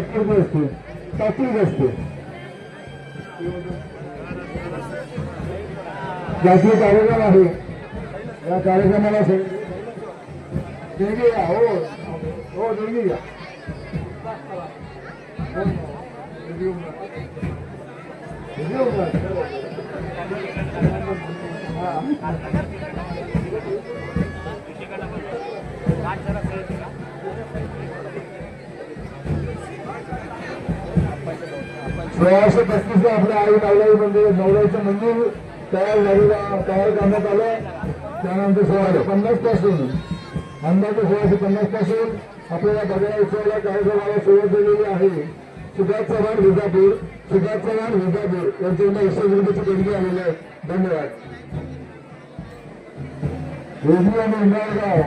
ती असते. तात्विक असते. जातीय कार्यक्रम आहे. या कार्यक्रमाला देवी या हो. हो देवी या. हा. सोळाशे पस्तीस आपल्या आई नवलाई मंदिर म्हणजे नवलाईचं मंदिर तयार झालेलं तयार करण्यात आलं त्यानंतर सोळाशे पन्नासपासून अंदाजे सोळाशे पन्नासपासून आपल्याला बघायला उत्सवाला कार्यक्रमाला सुरुवात झालेली आहे. सुभाष चव्हाण विजापूर. सुभाष चव्हाण विजापूर यांच्याकडे एकशे देणगी आलेली आहे. धन्यवाद. रोजी आणि इंद्राळगाव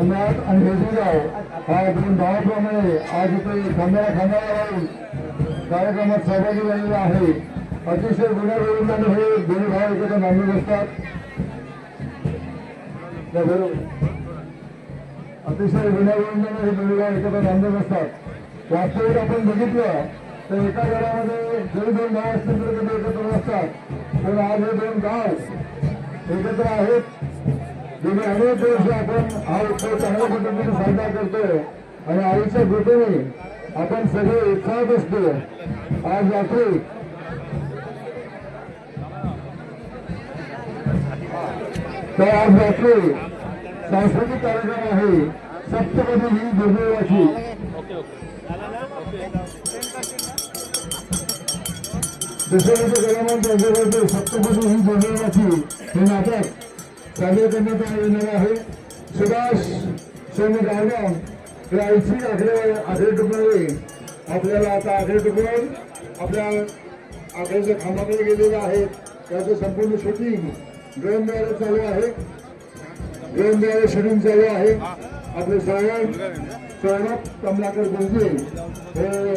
उन्हाळ आणि हेदूगाव हा दोन गावाप्रमाणे आज इथे खांद्याला खांद्याला राहून कार्यक्रमात सहभागी झालेला आहे. अतिशय गुन्हेगारांनी हे दोन्ही भाव एकत्र नांदत असतात अतिशय गुन्हेगारांनी हे दोन्ही भाव एकत्र नांदत असतात वास्तविक आपण बघितलं तर एका घरामध्ये जरी दोन भाव असतील तरी कधी एकत्र नसतात पण आज हे दोन गाव एकत्र आहेत. गेली अनेक वर्ष आपण हा उत्सव चांगल्या पद्धतीने साजरा करतोय. आणि आईच्या कृपेने आपण सगळे उत्साहात असतो आज रात्री तर आज रात्री सांस्कृतिक कार्यक्रम आहे सप्तपदी ही दुर्दैवाची दशरथ कलामान त्यांच्याकडे सप्तपदी ही दुर्दैवाची हे नाटक सादर करण्यात येणार आहे. सुभाष सोनी गावगाव. हे ऐच्छिक आकडे आकडे टुकणारे आपल्याला आता आकडे टुकून आपल्या आकड्याच्या खांबाकडे गेलेले आहेत. त्याचं संपूर्ण शूटिंग ड्रोनद्वारे चालू आहे. ड्रोनद्वारे शूटिंग चालू आहे. आपले सौरभ सौरभ कमलाकर गुंजे हे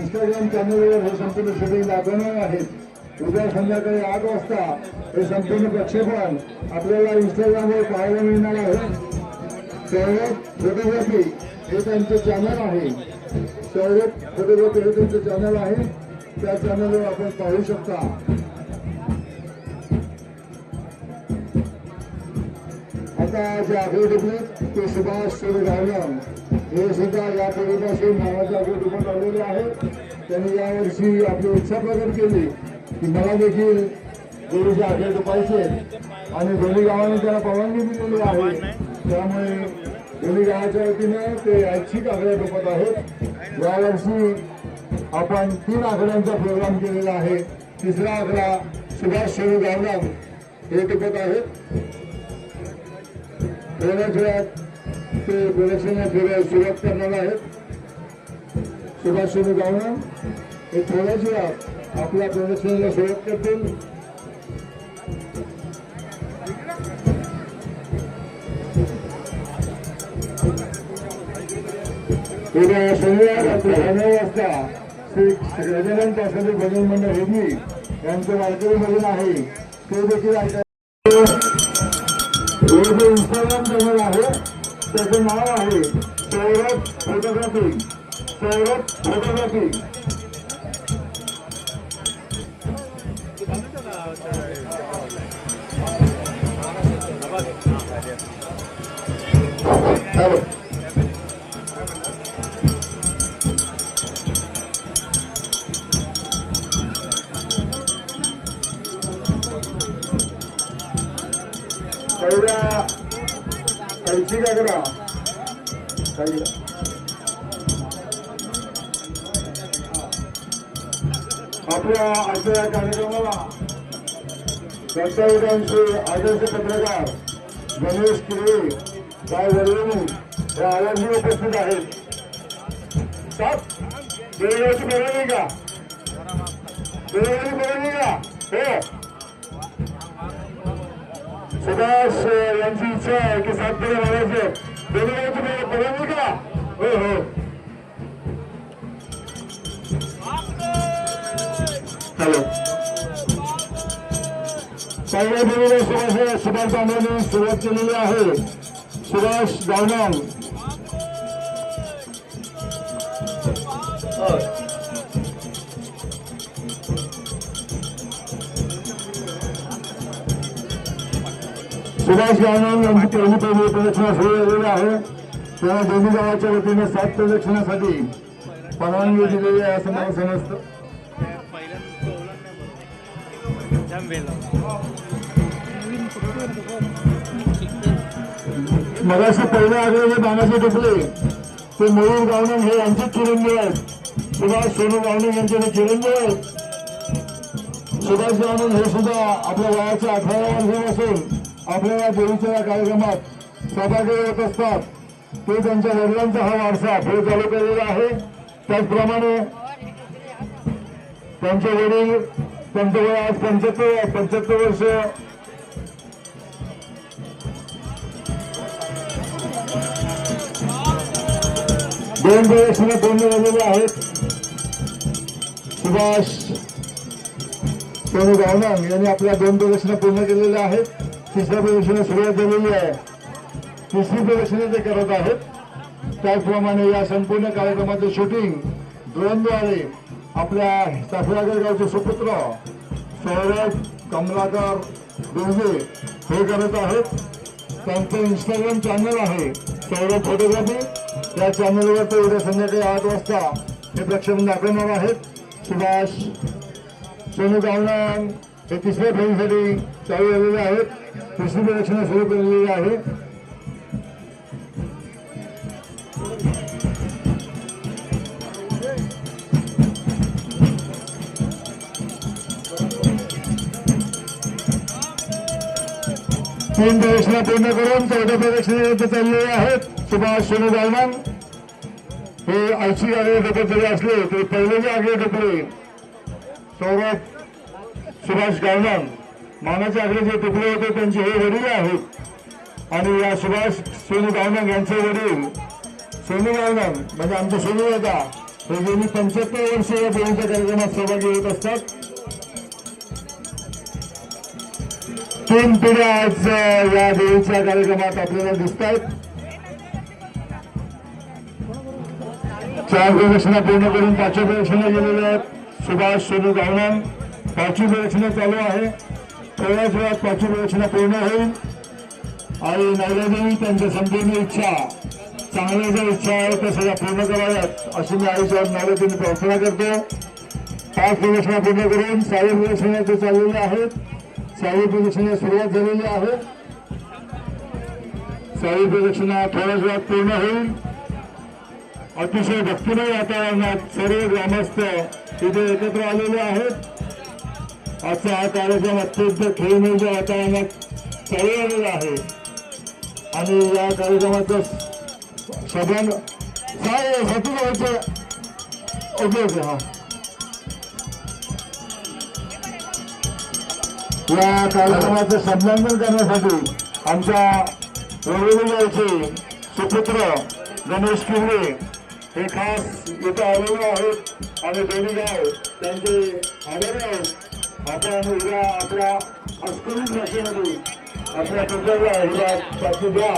इंस्टाग्राम चॅनलवर हे संपूर्ण शूटिंग दाखवणार आहेत. उद्या संध्याकाळी आठ वाजता हे संपूर्ण प्रक्षेपण आपल्याला इंस्टाग्रामवर पाहायला मिळणार आहे. सौरभ फोटोग्राफी हे त्यांचं चॅनल आहे. सौरभ फोटोग्राफी हे त्यांचं चॅनल आहे. त्या चॅनलवर आपण पाहू शकता. आता जे आगळे टिपलेत ते सुभाष सूर्यगावलम हे सुद्धा या पिढीपासून नावाचे आगळे टिपत आलेले आहेत. त्यांनी यावर्षी आपली इच्छा प्रकट केली. की मला देखील गुरुचे आगळे टिपायचे आणि दोन्ही गावांनी त्याला परवानगी दिलेली आहे. त्यामुळे दोन्ही गावाच्या वतीने ते ऐच्छिक आकडे टिपत आहेत. यावर्षी आपण तीन आकड्यांचा प्रोग्राम केलेला आहे. तिसरा आकडा सुभाष शेरू गावराम हे टिपत आहेत. थोड्याच ते प्रोडक्शनला फिरायला सुरुवात करणार आहेत. सुभाष शेरू गावराम हे थोड्याच वेळात आपल्या प्रदर्शनाला सुरुवात करतील. उद्या शनिवार रात्री नऊ वाजता श्री गजानन त्यासाठी भजन मंडळ हेदवी यांचं वारकरी भजन आहे. ते देखील ऐकायला जे इंस्टाग्राम चॅनल आहे त्याचं नाव आहे Saurabh photography. Saurabh photography. Hello. पहिल्या ऐंशी काकडा काही आपल्या आजच्या या कार्यक्रमाला दत्तावतांचे आदर्श पत्रकार गणेश किरवे गाव वडवणी हे आवाजी उपस्थित आहेत. सात देवळाची बरोबर का देवळाची बरोबर का हो. सुभाष यांची इच्छा आहे की सात पुढे दोन्ही बघायची का? हो हो. हॅलो. पहिल्या सुभाष सुभाष सुरुवात केलेली आहे. सुभाष गावनाम सुभाष गावनाम यांची पहिली पहिली प्रदक्षिणा सुरू झालेली आहे. त्यांना दोन्ही गावाच्या वतीने सात प्रदक्षिणासाठी परवानगी दिलेली आहे असं मला समजतं. मगाशी पहिले आगळे जे बाणाचे टोपले ते मयूर गावणे हे यांचे चिरंजीव आहेत. सुभाष सोनू गावणे यांचे हे चिरंजीव आहेत. सुभाष गावणे हे सुद्धा आपल्या वयाच्या अठराव्या वर्षापासून आपल्या या देवीच्या या कार्यक्रमात सहभागी होत असतात. ते त्यांच्या वडिलांचा हा वारसा पुढे चालू केलेला आहे. त्याचप्रमाणे त्यांचे वडील त्यांचं वय आज पंच्याहत्तर पंच्याहत्तर वर्ष. दोन प्रदक्षिणा पूर्ण झालेले आहेत. सुभाष सोनू गावनांग यांनी आपल्या दोन प्रदक्षिणा पूर्ण केलेल्या आहेत. तिसऱ्या प्रदक्षिणा सुरुवात झालेली आहे. तिसरी प्रदक्षिणा ते करत आहेत त्याचप्रमाणे या संपूर्ण कार्यक्रमाचे शूटिंग ड्रोनद्वारे आपल्या साफरागर गावचे सुपुत्र सौरभ कमलाकर दुर्गे हे करत आहेत. त्यांचं इंस्टाग्राम चॅनल आहे सौरभ फोटोग्राफी त्या चॅनलवर ते उद्या संध्याकाळी आठ वाजता हे प्रक्षेपण दाखवणार आहेत. सुभाष सोनू गावनान हे तिसऱ्या फेरीसाठी चालू झालेले आहेत. तिसरी प्रदक्षिणा सुरू केलेली आहे. तीन प्रदक्षिणा पूर्ण करून चौथ्या प्रदक्षिणेमध्ये चाललेले आहेत. सुभाष सोनू गावनान हे ऐंशी आगळे डोके जरी असले तरी पहिले जे आगळे डोकले सौरभ सुभाष गावनान मानाचे आगळे जे तुकडे होते त्यांचे हे वडील आहेत. आणि या सुभाष सोनू गावनान यांचे वडील. सोनू गावनान म्हणजे आमचे सोनू दादा हे गेली पंच्याहत्तर वर्ष या देवीच्या कार्यक्रमात सहभागी होत असतात. तीन पिढ्या आज या देवीच्या कार्यक्रमात आपल्याला दिसत आहेत चार प्रदक्षिणा पूर्ण करून पाचव्या प्रदक्षिणा गेलेल्या आहेत. सुभाष सोनू गावनान पाचवी प्रदक्षिणा चालू आहे. थोड्याच वेळात पाचवी प्रदक्षिणा पूर्ण होईल. आणि नवऱ्यादेवी त्यांच्या संपूर्ण इच्छा चांगल्या ज्या इच्छा आहेत त्या सगळ्या पूर्ण कराव्यात अशी मी आईच्या नवऱ्यादेवी प्रार्थना करतो. पाच प्रदक्षिणा पूर्ण करून साई प्रदर्शना ते चाललेले आहेत. सहावी प्रदक्षिणा सुरुवात झालेली आहे. सहावी प्रदक्षिणा थोड्याच वेळात पूर्ण होईल. अतिशय भक्तिमय वातावरणात सर्व ग्रामस्थ तिथे एकत्र आलेले आहेत. आजचा हा कार्यक्रम अत्यंत खेळमेळच्या वातावरणात चालवलेला आहे. आणि या कार्यक्रमाचं सगळ्यांना काय साठी व्हायचं ओके ओके हा. या कार्यक्रमाचं संबंधन करण्यासाठी आमच्या वडीलगावचे सुपुत्र गणेश किल्ले हे खास इथं आलेले आहेत. आणि दोन्ही गाव त्यांचे आभारी आहेत आपण उद्या आपल्या अस्खलित भाषेमध्ये आपल्या पुढच्या हिला बातमी द्या.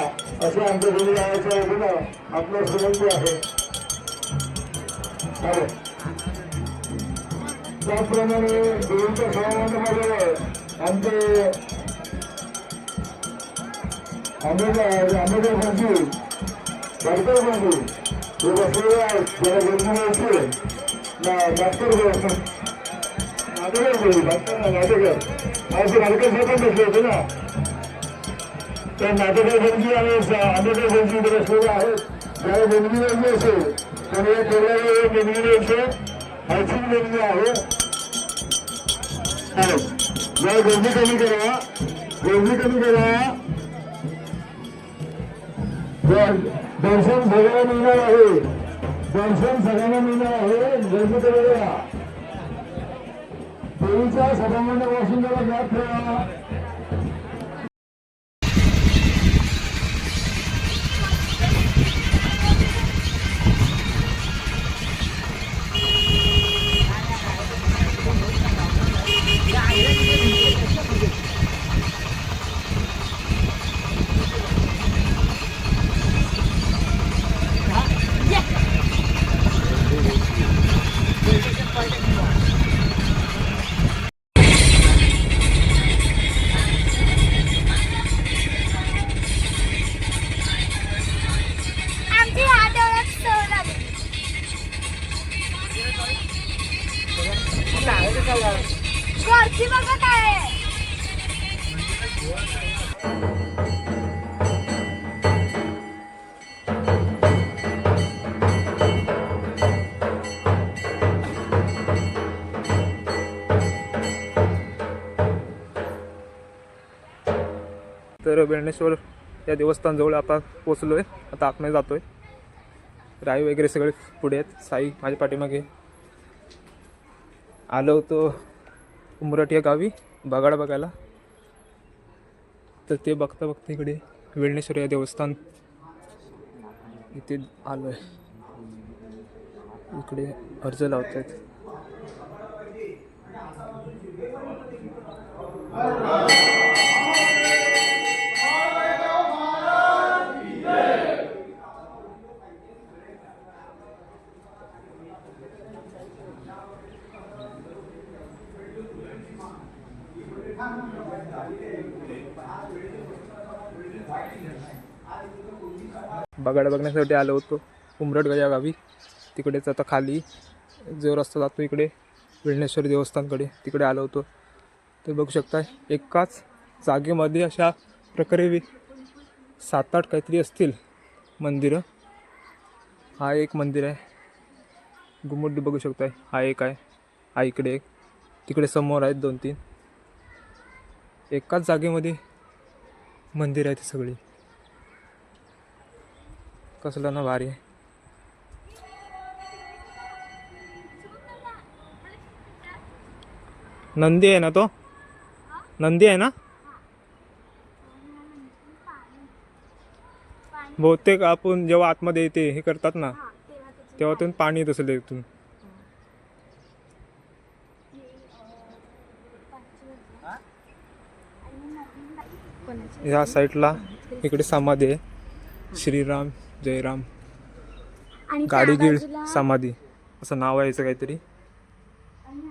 असं आमच्या दोन्ही गावाच्या वतीनं आपला विनंती आहे. त्याचप्रमाणे देवीच्या सभामंडपाजवळ आमचे आंबेडकर आंबेडकर गांधी डॉक्टर गांधी हे बसलेले आहेत त्याला गर्दी मिळते डॉक्टर डॉक्टर बसले होते ना तर नाटेकर गांधी आणि आंबेडकर गांधी इथे बसलेले आहेत ज्याला देणगी द्यायची असेल तर या केवळ्या देणगी द्यायचे हायची देणगी आहे जरा गर्दी कमी करा गर्दी कमी करा दर्शन सगळ्यांना मिळणार आहे. दर्शन सगळ्यांना मिळणार आहे. गर्दी कमी करा 대자 사방문에 오신 여러분 앞에 बघत आहे. तर बेणेश्वर या देवस्थानजवळ आता पोचलो आहे आता आतमध्ये जातो आहे राई वगैरे सगळे पुढे आहेत. साई माझ्या पाठीमागे. आलो होतो. उमरट या गावी बगाड बघायला. तर ते बघता बघता इकडे वेळणेश्वर या देवस्थान इथे आलो आहे इकडे अर्ज लावत आहेत बगाड बघण्यासाठी आलो होतो. उमरटगा या गावी. तिकडेच आता खाली जो रस्ता जातो इकडे विळणेश्वरी देवस्थानकडे तिकडे आलो होतो. तर बघू शकता एकाच जागेमध्ये अशा प्रकारे वि- सात आठ काहीतरी असतील मंदिरं. हा एक मंदिर आहे. गुम्मुड्डी बघू शकताय हा एक आहे. हा इकडे एक. तिकडे समोर आहेत दोन तीन एकाच जागेमध्ये मंदिर आहेत सगळी. कसलं ना भारी. आहे नंदी आहे ना तो? नंदी आहे ना? बहुतेक आपण जेव्हा आतमध्ये येते हे करतात ना तेव्हा पाणी येत असेल इथून. ह्या साईडला इकडे समाधी आहे. श्रीराम जयराम. गाडीगीळ समाधी. असं नाव आहे याचं काहीतरी.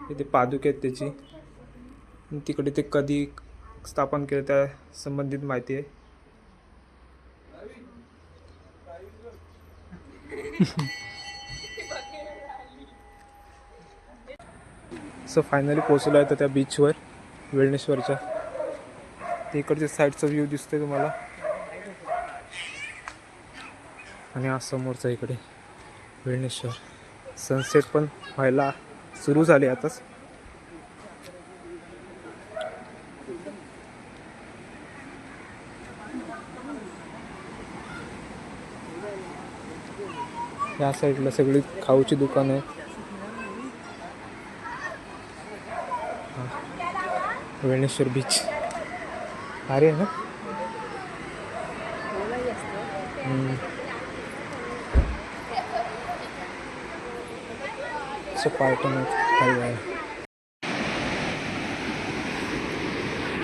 इथे पादुके आहेत त्याची. तिकडे ते कधी स्थापन केलं त्या संबंधित माहिती आहे. सो फायनली पोचलो आहे तर त्या बीचवर वेळणेश्वरच्या ते इकडच्या साईडचा व्ह्यू दिसतोय तुम्हाला. आणि आज समोरचा इकडे वेळणेश्वर सनसेट पण व्हायला सुरू झाले आताच. या साईडला सगळी खाऊची दुकान आहेत. हा. बीच भारी अरे ना?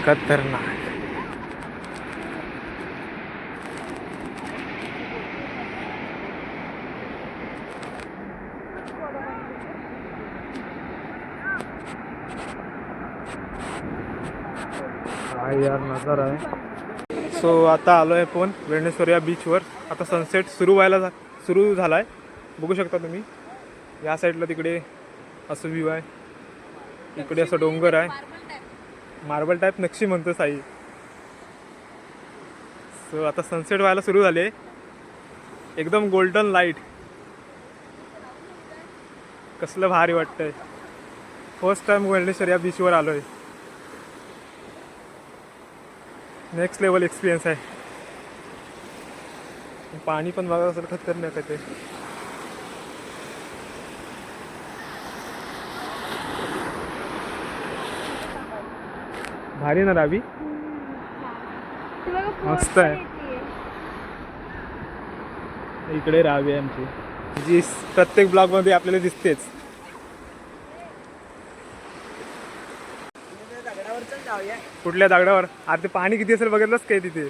खतरनाक. काय यार नजर आहे. सो आता आलो आहे पण वेणेश्वर या बीचवर आता सनसेट सुरू व्हायला सुरू झाला आहे बघू शकता तुम्ही. या साईडला तिकडे असं व्ह्यू आहे. इकडे असं डोंगर आहे. मार्बल टाईप नक्षी म्हणतो साई. सो आता सनसेट व्हायला सुरू झाले. एकदम गोल्डन लाइट कसलं भारी वाटतंय. फर्स्ट टाइम वेळणेश्वर या बीचवर आलो आहे नेक्स्ट लेवल एक्सपिरियन्स आहे. पाणी पण बघा असेल खतरनाक आहे ते. भारी ना रावी? मस्त आहे. इकडे रावी आहे आमची. जी प्रत्येक ब्लॉगमध्ये आपल्याला दिसतेच. कुठल्या दगडावर? अरे ते पाणी किती असेल बघितलंच काय तिथे?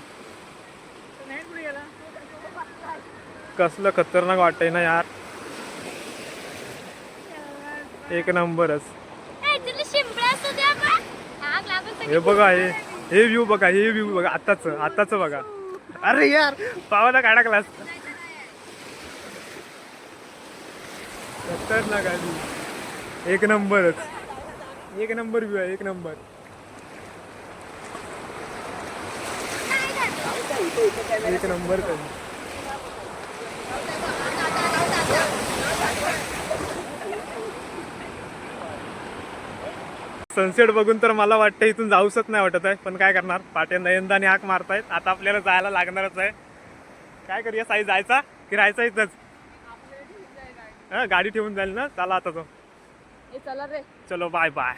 कसलं खतरनाक वाटतंय ना यार. एक नंबरच. हा, हे बघा हे हे व्ह्यू बघा हे व्ह्यू बघा आताच आताच बघा. अरे यार पावाला काढा क्लास खतरनाक आली एक नंबरच. एक नंबर व्ह्यू आहे एक नंबर. एक नंबर कमी सनसेट बघून तर मला वाटतं इथून जाऊसच नाही वाटत आहे. पण काय करणार? पाटे नयनदाने हाक मारतायत. आता आपल्याला जायला लागणारच आहे. काय करूया? साई जायचा? की राहायचा इथंच? हा गाडी ठेवून जाईल ना? चला आता तो. चला रे. चलो बाय बाय